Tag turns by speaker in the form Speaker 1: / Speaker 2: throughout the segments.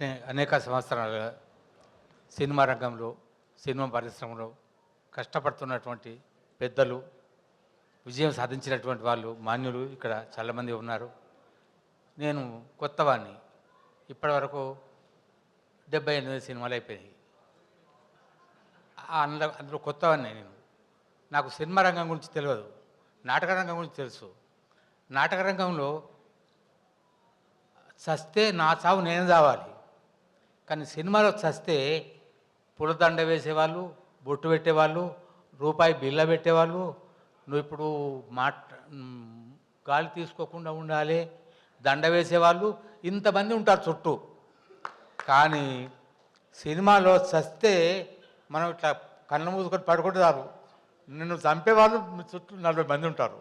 Speaker 1: అనే అనేక సంవత్సరాలుగా సినిమా రంగంలో సినిమా పరిశ్రమలో కష్టపడుతున్నటువంటి పెద్దలు విజయం సాధించినటువంటి వాళ్ళు మాన్యులు ఇక్కడ చాలామంది ఉన్నారు. నేను కొత్తవాడిని ఇప్పటివరకు డెబ్బై ఎనిమిది సినిమాలు అయిపోయాయి అందులో అందులో కొత్తవాడిని నేను. నాకు సినిమా రంగం గురించి తెలియదు. నాటక రంగం గురించి తెలుసు. నాటక రంగంలో చస్తే నా చావు నేను చావాలి. కానీ సినిమాలో చస్తే పులదండ వేసేవాళ్ళు బొట్టు పెట్టేవాళ్ళు రూపాయి బిల్ల పెట్టేవాళ్ళు నువ్వు ఇప్పుడు మాట గాలి తీసుకోకుండా ఉండాలి దండ వేసేవాళ్ళు ఇంతమంది ఉంటారు చుట్టూ. కానీ సినిమాలో చస్తే మనం ఇట్లా కళ్ళు మూసుకొని పడుకుంటారు. నిన్ను చంపేవాళ్ళు చుట్టూ నలభై మంది ఉంటారు.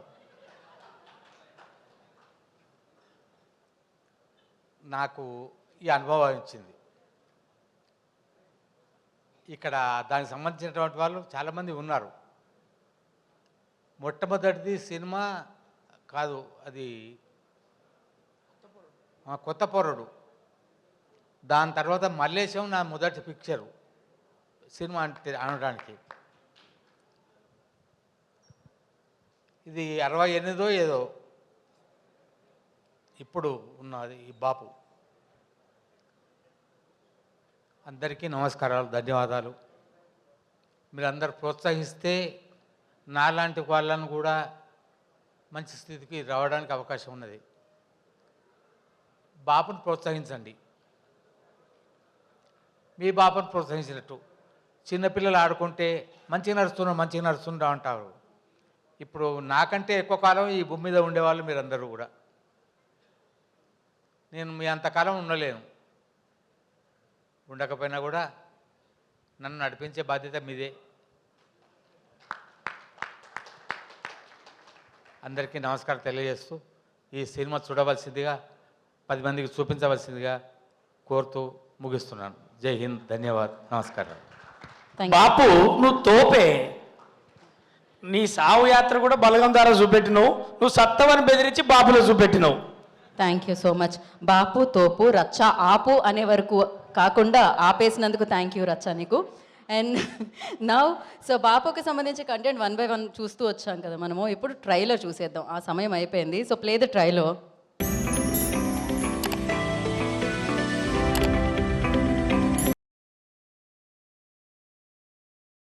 Speaker 1: నాకు ఈ అనుభవం ఇచ్చింది ఇక్కడ దానికి సంబంధించినటువంటి వాళ్ళు చాలామంది ఉన్నారు. మొట్టమొదటిది సినిమా కాదు అది కొత్త పొరడు. దాని తర్వాత మల్లేశం నా మొదటి పిక్చరు సినిమా అంటే అనడానికి. ఇది అరవై ఎనిమిదో ఏదో ఇప్పుడు ఉన్నది ఈ బాపు. అందరికీ నమస్కారాలు ధన్యవాదాలు. మీరందరూ ప్రోత్సహిస్తే నాలాంటి వాళ్ళను కూడా మంచి స్థితికి రావడానికి అవకాశం ఉన్నది. బాపును ప్రోత్సహించండి. మీ బాపును ప్రోత్సహించినట్టు. చిన్నపిల్లలు ఆడుకుంటే మంచిగా నడుస్తున్నాం మంచిగా నడుస్తుంటా అంటారు. ఇప్పుడు నాకంటే ఎక్కువ కాలం ఈ భూమి మీద ఉండేవాళ్ళు మీరందరూ కూడా. నేను మీ అంతకాలం ఉండలేను. ఉండకపోయినా కూడా నన్ను నడిపించే బాధ్యత మీదే. అందరికీ నమస్కారం తెలియజేస్తూ ఈ సినిమా చూడవలసిందిగా పది మందికి చూపించవలసిందిగా కోరుతూ ముగిస్తున్నాను. జై హింద్ ధన్యవాద్ నమస్కారం
Speaker 2: బాపు నువ్వు తోపే. నీ సావు యాత్ర కూడా బలగం ద్వారా చూపెట్టినావు. నువ్వు సత్తవని బెదిరించి బాపులో చూపెట్టినావు.
Speaker 3: Thank you so much Bapu తోపు రచ్చ ఆపు అనే వరకు కాకుండా ఆపేసినందుకు థ్యాంక్ యూ రచ్చ నీకు. అండ్ నవ్ సో బాపుకి సంబంధించి కంటెంట్ వన్ బై వన్ చూస్తూ వచ్చాం కదా మనము. ఇప్పుడు ట్రైలర్ చూసేద్దాం. ఆ సమయం అయిపోయింది. So play the ట్రైలో